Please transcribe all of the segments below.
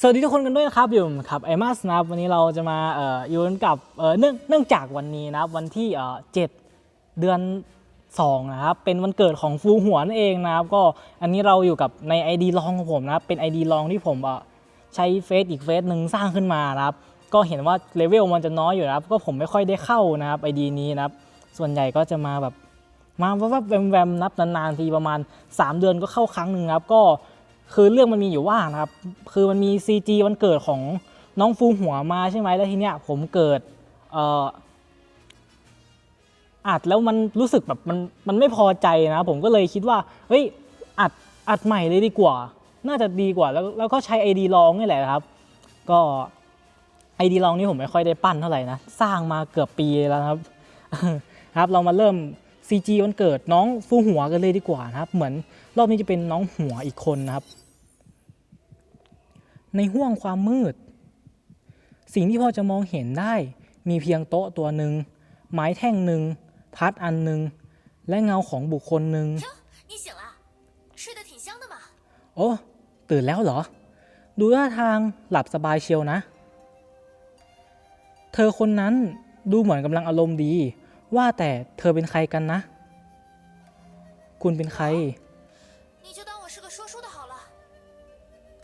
สวัสดีทุกคนกันด้วยนะครับอยู่ผมครับไอมัสนะครับวันนี้เราจะมาเอ่ออยู่กันกับเอ่อเนื่องเนื่องจากวันนี้นะครับวันที่เอ่อเจ็ดเดือน2นะครับเป็นวันเกิดของฟูหัวนั่นเองนะครับก็อันนี้เราอยู่กับใน ID ลองของผมนะครับเป็น ID ลองที่ผมเอ่อใช้เฟซอีกเฟซหนึ่งสร้างขึ้นมานะครับก็เห็นว่าเลเวลมันจะน้อยอยู่นะครับก็ผมไม่ค่อยได้เข้านะครับ ID นี้นะครับส่วนใหญ่ก็จะมาแบบมาว่าแวมๆนับนานๆทีประมาณ 3 เดือนก็เข้าครั้งหนึ่งนะครับก็ คือเรื่องมันมีอยู่ว่านะครับ คือมันมี CG วันเกิดของน้องฟูหัวมาใช่ไหมแล้วทีเนี้ยผมเกิดเอ่ออัดแล้วมันรู้สึกแบบมันมันไม่พอใจนะผมก็เลยคิดว่าเฮ้ยอัดอัดใหม่เลยดีกว่า น่าจะดีกว่าแล้วแล้วก็ใช้ ID ลองนี่แหละครับ ก็ ID ลองนี่ผมไม่ค่อยได้ปั้นเท่าไหร่นะ สร้างมาเกือบปีแล้วครับ ครับ เรามาเริ่ม CG วันเกิดน้องฟูหัวกันเลยดีกว่านะครับ เหมือน รอบนี้จะเป็นน้องหัวอีกคนนะครับ ในห้วงความมืด สิ่งที่พ่อจะมองเห็นได้มีเพียงโต๊ะตัวหนึ่งไม้แท่งหนึ่งพัดอันหนึ่งและเงาของบุคคลหนึ่งโอ้ตื่นแล้วเหรอ ดูท่าทางหลับสบายเชียวนะ เธอคนนั้นดูเหมือนกำลังอารมณ์ดี ว่าแต่เธอเป็นใครกันนะ คุณเป็นใคร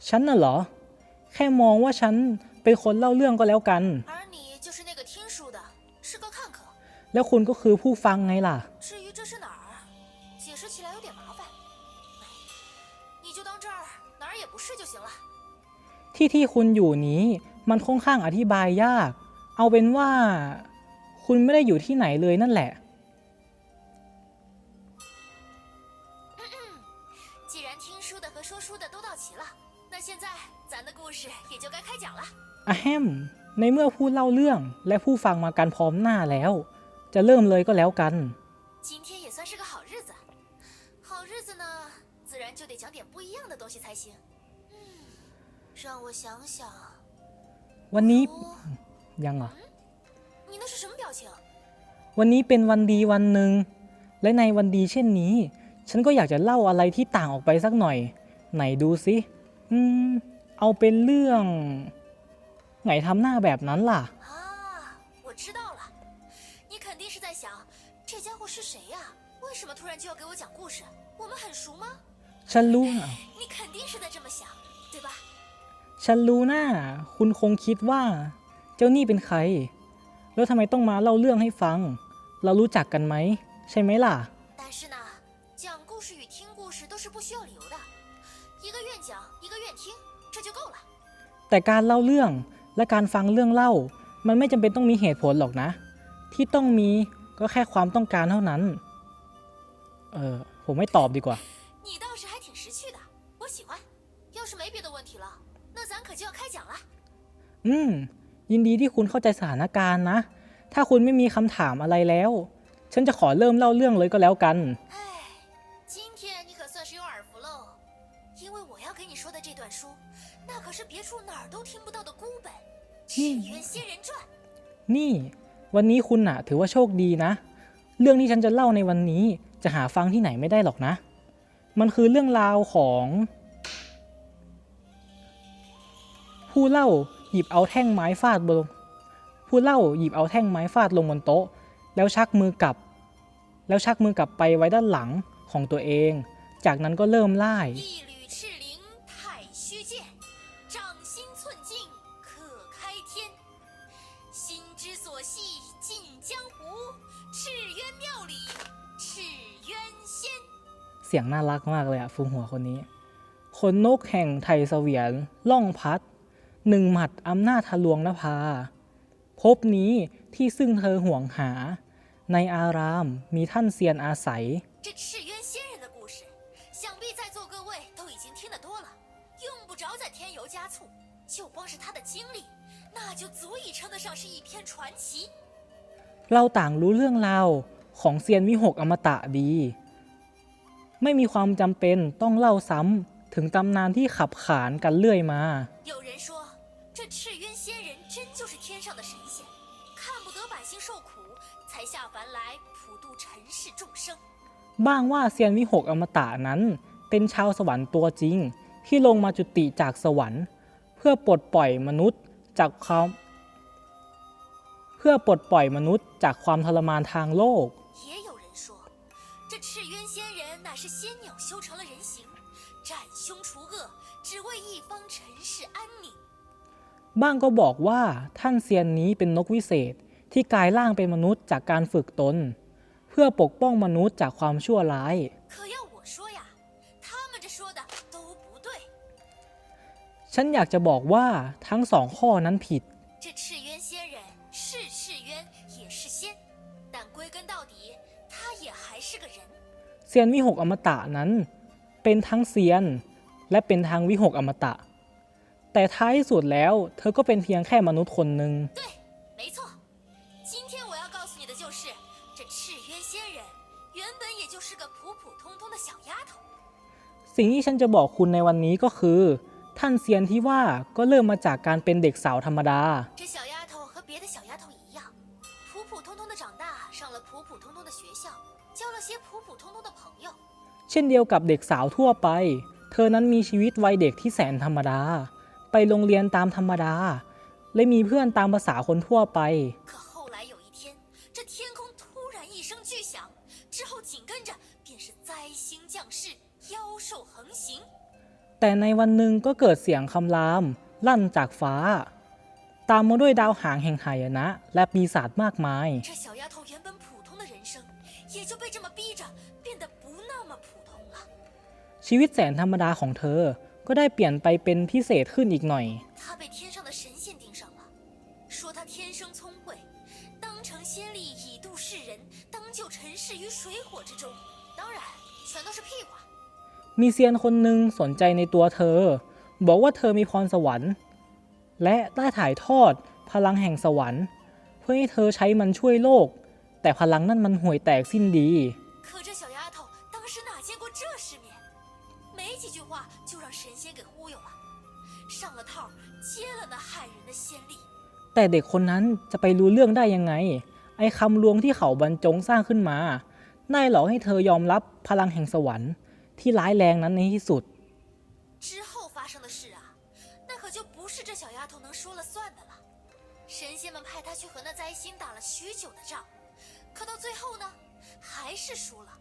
ฉันน่ะเหรอ แค่มองว่าฉันเป็นคนเล่าเรื่องก็แล้วกัน แล้วคุณก็คือผู้ฟังไงล่ะที่ที่คุณอยู่นี้มันค่อนข้างอธิบายยาก เอาเป็นว่า คุณไม่ได้อยู่ที่ไหนเลยนั่นแหละ อะแฮม ในเมื่อผู้เล่าเรื่องและผู้ฟังมากันพร้อมหน้าแล้ว จะเริ่มเลยก็แล้วกัน 今天也算是个好日子，好日子呢，自然就得讲点不一样的东西才行。嗯，让我想想， วันนี้ 哦， ยังเหรอ 你那是什么表情？ วันนี้เป็นวันดีวันหนึ่ง และในวันดีเช่นนี้ ฉันก็อยากจะเล่าอะไรที่ต่างออกไปสักหน่อย ไหนดูสิอืม เอาเป็นเรื่อง ไงทำหน้าแบบนั้นล่ะ 啊，我知道了，你肯定是在想，这家伙是谁呀、为什么突然就要给我讲故事？我们很熟吗？ ฉันรู้นะ 你肯定是在这么想，对吧？ ฉันรู้นะคุณคงคิดว่า เจ้านี่เป็นใคร แล้วทำไมต้องมาเล่าเรื่องให้ฟัง เรารู้จักกันไหม ใช่ไหมล่ะ 但是呢，讲故事与听故事都是不需要理由的，一个愿讲，一个愿听，这就够了。 แต่การเล่าเรื่อง และการฟังเรื่องเล่า มันไม่จำเป็นต้องมีเหตุผลหรอกนะ ที่ต้องมีก็แค่ความต้องการเท่านั้น เออ ผมไม่ตอบดีกว่า 你倒是还挺识趣的，我喜欢。要是没别的问题了，那咱可就要开讲了。 อืม ยินดีที่คุณเข้าใจสถานการณ์นะ ถ้าคุณไม่มีคำถามอะไรแล้ว ฉันจะขอเริ่มเล่าเรื่องเลยก็แล้วกัน 哎，今天你可算是有耳福喽，因为我要给你说的这段书， 那可是别处哪儿都听不到的孤本《赤渊仙人传》。 นี่ วันนี้คุณน่ะ ถือว่าโชคดีนะ เรื่องที่ฉันจะเล่าในวันนี้จะหาฟังที่ไหนไม่ได้หรอกนะ มันคือเรื่องราวของ ผู้เล่าหยิบเอาแท่งไม้ฟาดบนผู้เล่าหยิบเอาแท่งไม้ฟาดลงบนโต๊ะ แล้วชักมือกลับ แล้วชักมือกลับไปไว้ด้านหลังของตัวเอง จากนั้นก็เริ่มไล่ 一缕 所系尽江湖，赤渊庙里赤渊仙。 เสียงน่ารักมากเลยอะฟูหัวคนนี้ ขนนกแห่งไทยเสวียน ล่องพัด หนึ่งหมัดอำนาจทะลวงนภา พบนี้ที่ซึ่งเธอห่วงหา ในอารามมีท่านเซียนอาศัย 这赤渊仙人的故事，想必在座各位都已经听得多了，用不着再添油加醋。就光是他的经历， 那就足以称得上是一篇传奇。 เราต่างรู้เรื่องราวของเซียนวิหกอมตะดี ไม่มีความจำเป็นต้องเล่าซ้ำถึงตำนานที่ขับขานกันเรื่อยมา 有人说，这赤渊仙人真就是天上的神仙，看不得百姓受苦，才下凡来普度尘世众生。 บ้างว่าเซียนวิหกอมตะนั้น เป็นชาวสวรรค์ตัวจริง ที่ลงมาจุติจากสวรรค์ เพื่อ พื่อปลดปล่อยมนุษย์ จากความเพื่อปลดปล่อยมนุษย์จากความทรมานทางโลกบ้างก็บอกว่าท่านเซียนนี้เป็นนกวิเศษที่กลายร่างเป็นมนุษย์จากการฝึกตน เพื่อปกป้องมนุษย์จากความชั่วร้าย ฉันอยากจะบอกว่าทั้งสองข้อนั้นผิด 这赤渊仙人是赤渊，也是仙，但归根到底，他也还是个人。 เซียนวิหกอมตะนั้น เป็นทั้งเซียน และเป็นทั้งวิหกอมตะ แต่ท้ายที่สุดแล้ว เธอก็เป็นเพียงแค่มนุษย์คนหนึ่ง 对，没错。今天我要告诉你的就是，这赤渊仙人原本也就是个普普通通的小丫头。 สิ่งที่ฉันจะบอกคุณในวันนี้ก็คือ ท่านเซียนที่ว่าก็เริ่มมาจากการเป็นเด็กสาวธรรมดา 这小丫头和别的小丫头一样，普普通通的长大，上了普普通通的学校，交了些普普通通的朋友。 เช่นเดียวกับเด็กสาวทั่วไป เธอนั้นมีชีวิตวัยเด็กที่แสนธรรมดา ไปโรงเรียนตามธรรมดา และมีเพื่อนตามภาษาคนทั่วไป 可后来有一天，这天空突然一声巨响，之后紧跟着便是灾星降世，妖兽横行。 แต่ในวันหนึ่งก็เกิดเสียงคำราม ลั่นจากฟ้า ตามมาด้วยดาวหางแห่งหายนะ และปีศาจมากมาย 这小丫头原本普通的人生，也就被这么逼着变得不那么普通了。 ชีวิตแสนธรรมดาของเธอ ก็ได้เปลี่ยนไปเป็นพิเศษขึ้นอีกหน่อย 她被天上的神仙盯上了，说她天生聪慧，当成仙力以度世人，当救尘世于水火之中。当然，全都是屁话。 มีเซียนคนหนึ่งสนใจในตัวเธอ บอกว่าเธอมีพรสวรรค์ และได้ถ่ายทอดพลังแห่งสวรรค์ เพื่อให้เธอใช้มันช่วยโลก แต่พลังนั้นมันห่วยแตกสิ้นดีแต่เด็กคนนั้นจะไปรู้เรื่องได้ยังไง ไอ้คำลวงที่เขาบรรจงสร้างขึ้นมา ได้หลอกให้เธอยอมรับพลังแห่งสวรรค์ ที่ร้ายแรงนั้นในที่สุด 之后发生的事啊，那可就不是这小丫头能说了算的了。神仙们派她去和那灾星打了许久的仗，可到最后呢，还是输了。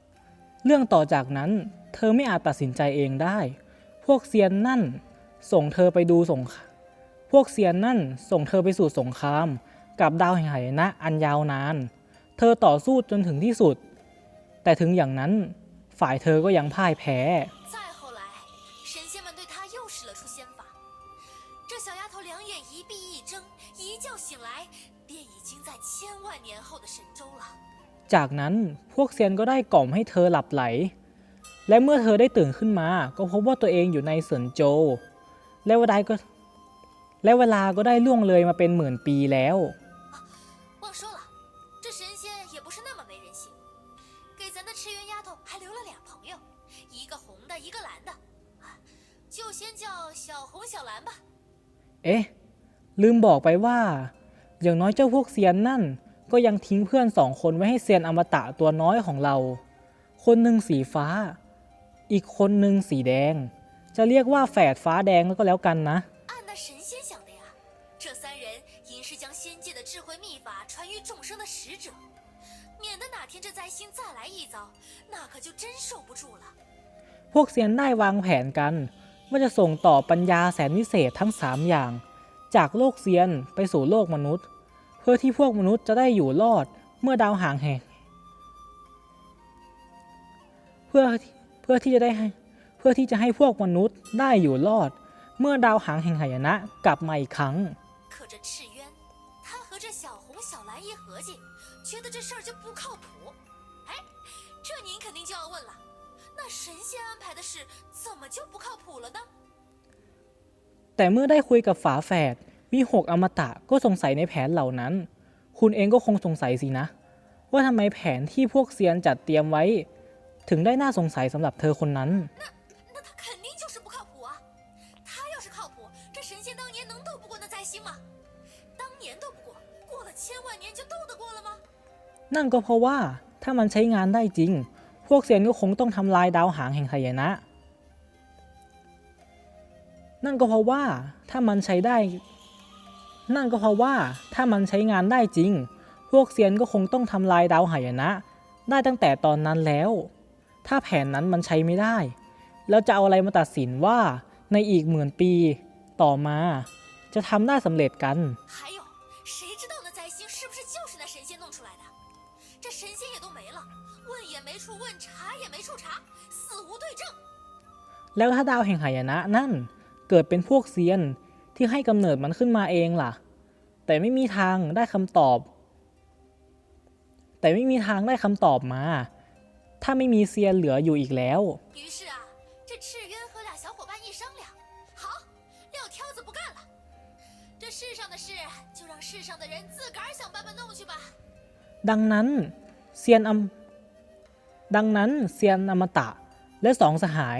เรื่องต่อจากนั้น เธอไม่อาจตัดสินใจเองได้ พวกเซียนนั่น ส่งเธอไปดูสงครามพวกเซียนนั่นส่งเธอไปสู่สงคราม กับดาวแห่งหายนะอันยาวนาน เธอต่อสู้จนถึงที่สุด แต่ถึงอย่างนั้น ่ายเธอก็ยังพ่ายแพ้ จากนั้นพวกเซียนก็ได้กล่อมให้เธอหลับไหล และเมื่อเธอได้ตื่นขึ้นมา ก็พบว่าตัวเองอยู่ในเซินโจวและเวลาก็และเวลาก็ได้ล่วงเลยมาเป็นหมื่นปีแล้ว เอ๊ะ ลืมบอกไปว่า อย่างน้อยเจ้าพวกเซียนนั่น ก็ยังทิ้งเพื่อนสองคนไว้ให้เซียนอมตะตัวน้อยของเรา คนหนึ่งสีฟ้า อีกคนหนึ่งสีแดง จะเรียกว่าแฝดฟ้าแดงแล้วก็แล้วกันนะพวกเซียนได้วางแผนกัน ว่าจะส่งต่อปัญญาแสนวิเศษทั้งสามอย่าง จากโลกเซียนไปสู่โลกมนุษย์ เพื่อที่พวกมนุษย์จะได้อยู่รอดเมื่อดาวหางแห่งเพื่อเพื่อที่จะได้ให้เพื่อที่จะให้พวกมนุษย์ได้อยู่รอด เมื่อดาวหางแห่งหายนะกลับมาอีกครั้ง 可这赤渊，他和这小红、小蓝一合计，觉得这事儿就不靠谱。哎，这您肯定就要问了， 那神仙安排的事怎么就不靠谱了呢？ แต่เมื่อได้คุยกับฝาแฝดวิหกอมตะก็สงสัยในแผนเหล่านั้น คุณเองก็คงสงสัยสินะ ว่าทำไมแผนที่พวกเซียนจัดเตรียมไว้ ถึงได้น่าสงสัยสำหรับเธอคนนั้น 那他肯定就是不靠谱啊！他要是靠谱，这神仙当年能斗不过那灾星吗？当年斗不过，过了千万年就斗得过了吗？ นั่นก็เพราะว่าถ้ามันใช้งานได้จริง พ วกเซียนก็คงต้องทำลายดาวหางแห่งหายนะ นั่นก็เพราะว่าถ้ามันใช้ได้ นั่นก็เพราะว่าถ้ามันใช้งานได้จริง พวกเซียนก็คงต้องทำลายดาวหายนะ ได้ตั้งแต่ตอนนั้นแล้ว ถ้าแผนนั้นมันใช้ไม่ได้ แล้วจะเอาอะไรมาตัดสินว่าในอีกหมื่นปีต่อมา จะทำได้สำเร็จกัน 没处问，查也没处查，死无对证。 แล้วถ้าดาวแห่งหายนะนั่นเกิดเป็นพวกเซียนที่ให้กำเนิดมันขึ้นมาเองล่ะ แต่ไม่มีทางได้คำตอบ แต่ไม่มีทางได้คำตอบมา ถ้าไม่มีเซียนเหลืออยู่อีกแล้ว 于是啊，这赤渊和俩小伙伴一商量，好，撂挑子不干了，这世上的事就让世上的人自个儿想办法弄去吧。 ดังนั้นเซียนอม ดังนั้นเซียนอมตะและสองสหาย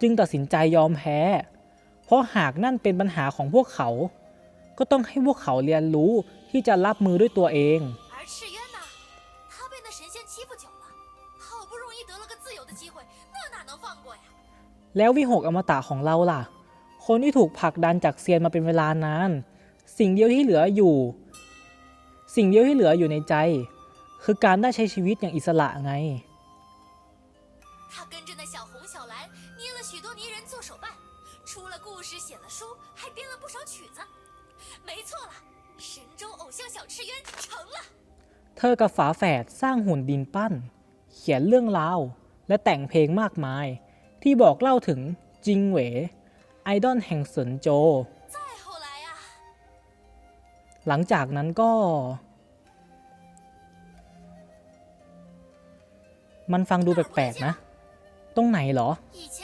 จึงตัดสินใจยอมแพ้ เพราะหากนั่นเป็นปัญหาของพวกเขา ก็ต้องให้พวกเขาเรียนรู้ที่จะรับมือด้วยตัวเองแล้ววิหกอมตะของเราล่ะ คนที่ถูกผลักดันจากเซียนมาเป็นเวลานาน สิ่งเดียวที่เหลืออยู่ สิ่งเดียวที่เหลืออยู่ในใจ คือการได้ใช้ชีวิตอย่างอิสระไง 神州偶像小赤渊成了。 เธอกับฝาแฝดสร้างหุ่นดินปั้น เขียนเรื่องราว และแต่งเพลงมากมาย ที่บอกเล่าถึงจิงเหว ไอดอลแห่งเซินโจ 再后来呀、 หลังจากนั้นก็ มันฟังดูแปลกๆนะ ตรงไหนเหรอ 一千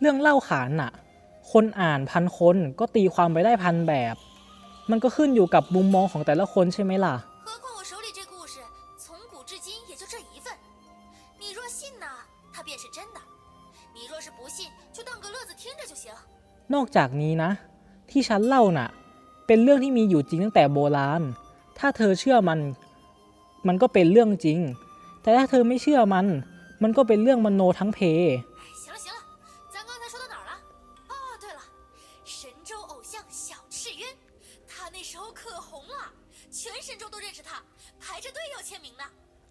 เรื่องเล่าขานอะคนอ่านพันคนก็ตีความไปได้พันแบบ มันก็ขึ้นอยู่กับมุมมองของแต่ละคนใช่ไหมล่ะนอกจากนี้นะ ที่ฉันเล่านะ่ะ เป็นเรื่องที่มีอยู่จริงตั้งแต่โบราณ ถ้าเธอเชื่อมัน มันก็เป็นเรื่องจริง แต่ถ้าเธอไม่เชื่อมัน มันก็เป็นเรื่องมโนทั้งเพ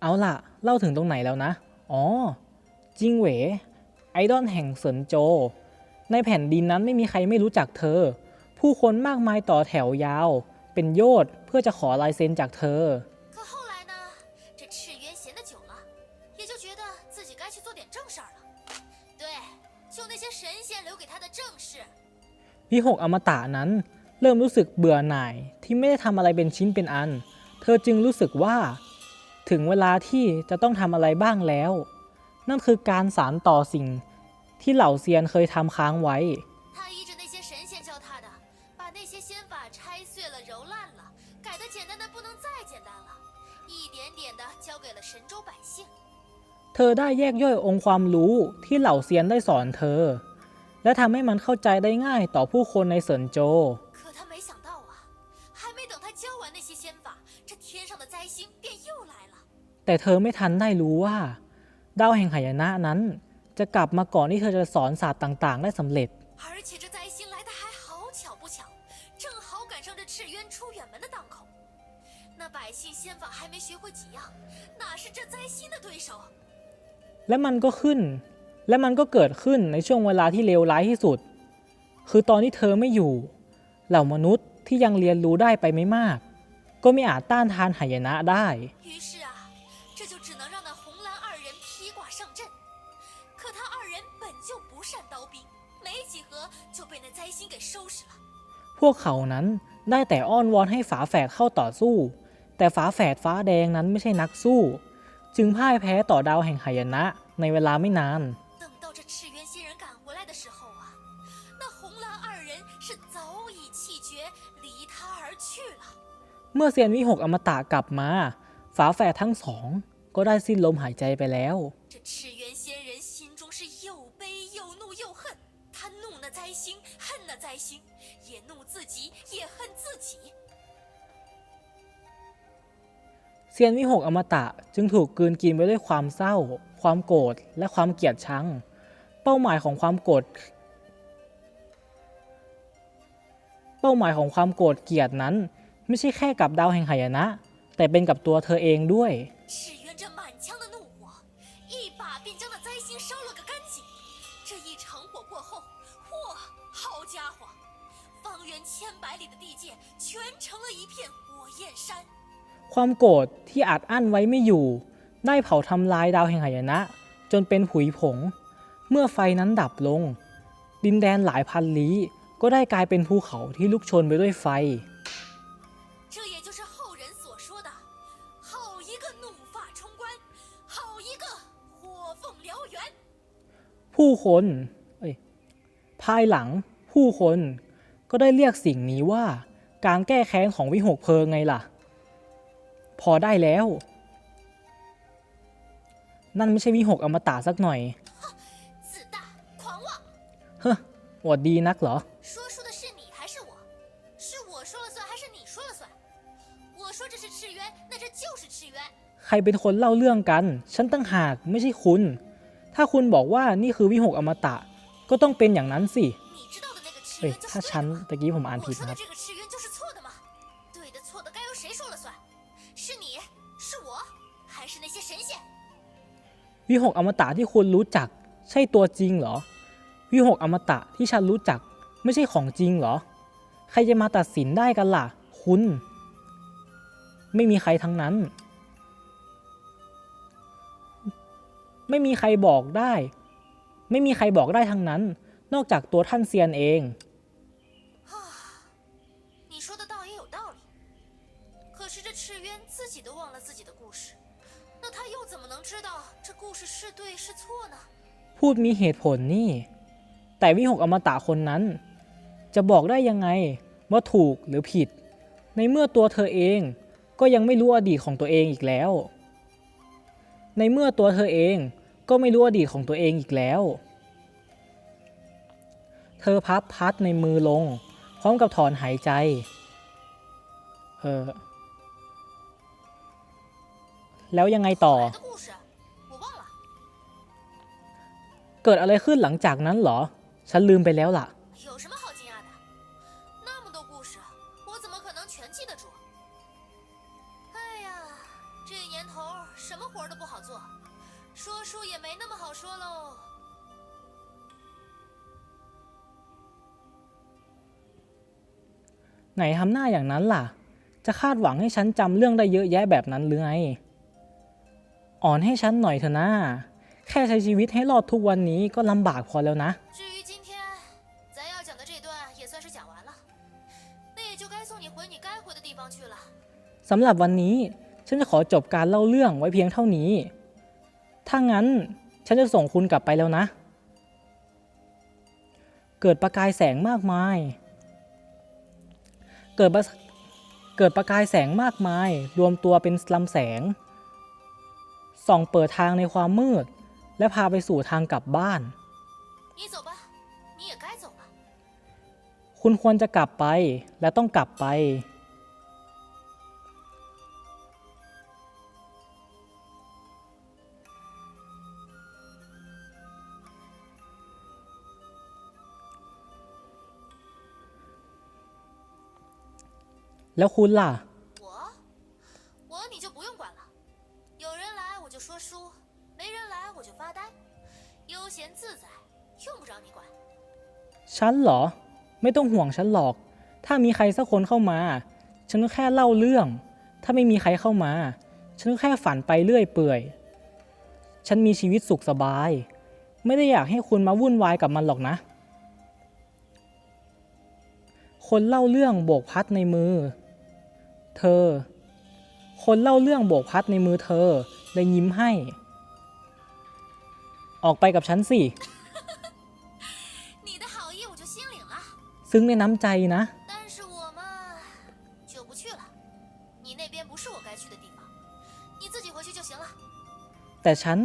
เอาล่ะ เล่าถึงตรงไหนแล้วนะ อ๋อ จิงเหวไอดอลแห่งเซินโจ ในแผ่นดินนั้นไม่มีใครไม่รู้จักเธอ ผู้คนมากมายต่อแถวยาว เป็นโยดเพื่อจะขอลายเซ็นจากเธอพี่หกอมตะนั้น เริ่มรู้สึกเบื่อหน่ายที่ไม่ได้ทำอะไรเป็นชิ้นเป็นอัน เธอจึงรู้สึกว่า ถึงเวลาที่จะต้องทำอะไรบ้างแล้ว นั่นคือการสารต่อสิ่งที่เหล่าเซียนเคยทำค้างไว้เธอได้แยกย่อยองค์ความรู้ที่เหล่าเซียนได้สอนเธอ และทำให้มันเข้าใจได้ง่ายต่อผู้คนในเซินโจ แต่เธอไม่ทันได้รู้ว่าดาวแห่งหายนะนั้น จะกลับมาก่อนที่เธอจะสอนศาสตร์ต่างๆ ได้สำเร็จและมันก็ขึ้น และมันก็เกิดขึ้นในช่วงเวลาที่เลวร้ายที่สุด คือตอนที่เธอไม่อยู่ เหล่ามนุษย์ที่ยังเรียนรู้ได้ไปไม่มาก ก็ไม่อาจต้านทานหายนะได้ 善刀兵，没几合就被那灾星给收拾了。 พวกเขานั้นได้แต่อ้อนวอนให้ฝาแฝดเข้าต่อสู้ แต่ฝาแฝดฟ้าแดงนั้นไม่ใช่นักสู้ จึงพ่ายแพ้ต่อดาวแห่งหายนะ ในเวลาไม่นาน 等到这赤渊仙人赶回来的时候啊，那红蓝二人是早已气绝，离他而去了。 เมื่อเซียนวิหกอมตะกลับมา ฝาแฝดทั้งสอง ก็ได้สิ้นลมหายใจไปแล้ว 那灾星，也怒自己，也恨自己。 ซียนวิหกอมตะจึงถูกกลืนกินไปด้วยความเศร้า ความโกรธ และความเกลียดชัง เป้าหมายของความโกรธ เป้าหมายของความโกรธเกลียดนั้น ไม่ใช่แค่กับดาวแห่งหายนะ แต่เป็นกับตัวเธอเองด้วย 赤 ความโกรธที่อัดอั้นไว้ไม่อยู่ ได้เผาทำลายดาวแห่งหายนะ จนเป็นผุยผง เมื่อไฟนั้นดับลง ดินแดนหลายพันลี้ ก็ได้กลายเป็นภูเขาที่ลุกชนไปด้วยไฟผู้คน เอ้ภายหลังผู้คน ก็ได้เรียกสิ่งนี้ว่า การแก้แค้นของวิหกเพลิงไงล่ะ พอได้แล้ว นั่นไม่ใช่วิหกอมตะสักหน่อย เฮ้ออวดดีนักเหรอใครเป็นคนเล่าเรื่องกัน ฉันตั้งหากไม่ใช่คุณ ถ้าคุณบอกว่านี่คือวิหกอมตะ ก็ต้องเป็นอย่างนั้นสิ เฮ้ยถ้าฉันตะกี้ผมอ่านผิดนะครับวิหกอมตะที่คุณรู้จัก ใช่ตัวจริงเหรอ วิหกอมตะที่ฉันรู้จัก ไม่ใช่ของจริงเหรอ ใครจะมาตัดสินได้กันล่ะ คุณ ไม่มีใครทั้งนั้น ไม่มีใครบอกได้ ไม่มีใครบอกได้ทั้งนั้น นอกจากตัวท่านเซียนเอง 知道这故事是对是错呢？ พูดมีเหตุผลนี่ แต่วิหกอมตะคนนั้น จะบอกได้ยังไงว่าถูกหรือผิด ในเมื่อตัวเธอเองก็ยังไม่รู้อดีตของตัวเองอีกแล้ว ในเมื่อตัวเธอเองก็ไม่รู้อดีตของตัวเองอีกแล้ว เธอพับพัดในมือลง พร้อมกับถอนหายใจ เออ แล้วยังไงต่อ เกิดอะไรขึ้นหลังจากนั้นหรอ ฉันลืมไปแล้วล่ะ ไหนทำหน้าอย่างนั้นล่ะ จะคาดหวังให้ฉันจำเรื่องได้เยอะแยะแบบนั้นหรือไง อ่อนให้ฉันหน่อยเถอะนะ แค่ใช้ชีวิตให้รอดทุกวันนี้ก็ลำบากพอแล้วนะสำหรับวันนี้ฉันจะขอจบการเล่าเรื่องไว้เพียงเท่านี้ ถ้างั้นฉันจะส่งคุณกลับไปแล้วนะ เกิดประกายแสงมากมาย เกิดเกิดประกายแสงมากมาย รวมตัวเป็นลำแสง ส่องเปิดทางในความมืด และพาไปสู่ทางกลับบ้าน คุณควรจะกลับไปและต้องกลับไป แล้วคุณล่ะ 悠闲自在，用不着你管。 ฉันเหรอ ไม่ต้องห่วงฉันหรอก ถ้ามีใครสักคนเข้ามา ฉันก็แค่เล่าเรื่อง ถ้าไม่มีใครเข้ามา ฉันก็แค่ฝันไปเรื่อยเปื่อย ฉันมีชีวิตสุขสบาย ไม่ได้อยากให้คุณมาวุ่นวายกับมันหรอกนะ คนเล่าเรื่องโบกพัดในมือ เธอ คนเล่าเรื่องโบกพัดในมือเธอเลยยิ้มให้ ออกไปกับฉันสิซึ้งในน้ำใจนะ แต่ฉัน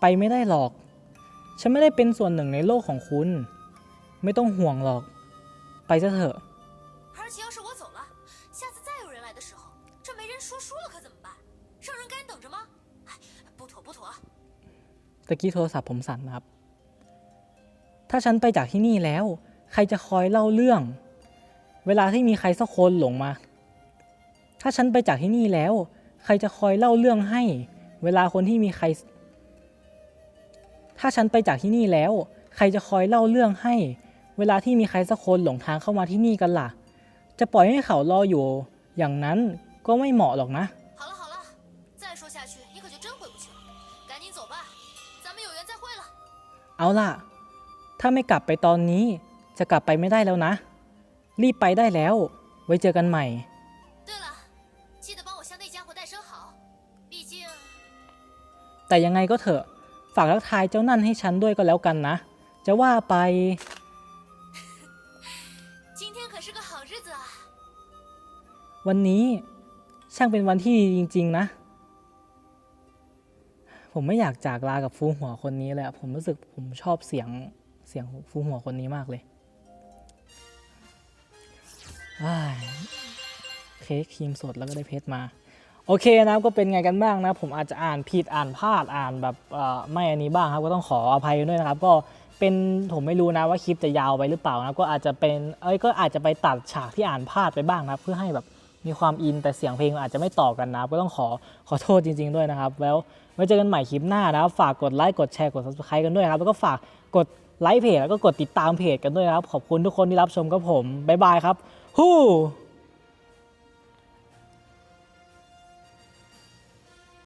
ไปไม่ได้หรอก ฉันไม่ได้เป็นส่วนหนึ่งในโลกของคุณ ไม่ต้องห่วงหรอก ไปซะเถอะ ตะกี้โทรศัพท์ผมสั่นนะครับ ถ้าฉันไปจากที่นี่แล้ว ใครจะคอยเล่าเรื่อง เวลาที่มีใครสักคนหลงมา ถ้าฉันไปจากที่นี่แล้ว ใครจะคอยเล่าเรื่องให้ เวลาคนที่มีใคร ถ้าฉันไปจากที่นี่แล้ว ใครจะคอยเล่าเรื่องให้ เวลาที่มีใครสักคนหลงทางเข้ามาที่นี่กันล่ะ จะปล่อยให้เขารออยู่ อย่างนั้นก็ไม่เหมาะหรอกนะ เอาล่ะ ถ้าไม่กลับไปตอนนี้จะกลับไปไม่ได้แล้วนะ รีบไปได้แล้ว ไว้เจอกันใหม่แต่ยังไงก็เถอะ ฝากทักทายเจ้านั่นให้ฉันด้วยก็แล้วกันนะ จะว่าไป วันนี้ช่างเป็นวันที่ดีจริง ๆ นะ ผมไม่อยากจากลากับฟูหัวคนนี้เลยอะผมรู้สึกผมชอบเสียงเสียงฟูหัวคนนี้มากเลยอ้เค้กครีมสดแล้วก็ได้เพชรมา โอเคนะก็เป็นไงกันบ้างนะ ผมอาจจะอ่านผิดอ่านพลาดอ่านแบบไม่อันนี้บ้างครับ ก็ต้องขออภัยด้วยนะครับ ก็เป็นผมไม่รู้นะว่าคลิปจะยาวไปหรือเปล่านะก็อาจจะเป็นเอ้ยก็อาจจะไปตัดฉากที่อ่านพลาดไปบ้างนะเพื่อให้แบบ มีความอินแต่เสียงเพลงอาจจะไม่ต่อกันนะก็ต้องขอขอโทษจริง ๆด้วยนะครับ แล้วไว้เจอกันใหม่คลิปหน้านะครับ ฝากกดไลค์กดแชร์กด subscribe กันด้วยครับ แล้วก็ฝากกดไลค์เพจแล้วก็กดติดตามเพจกันด้วยครับ ขอบคุณทุกคนที่รับชมกับผมบ๊ายบายครับฮู้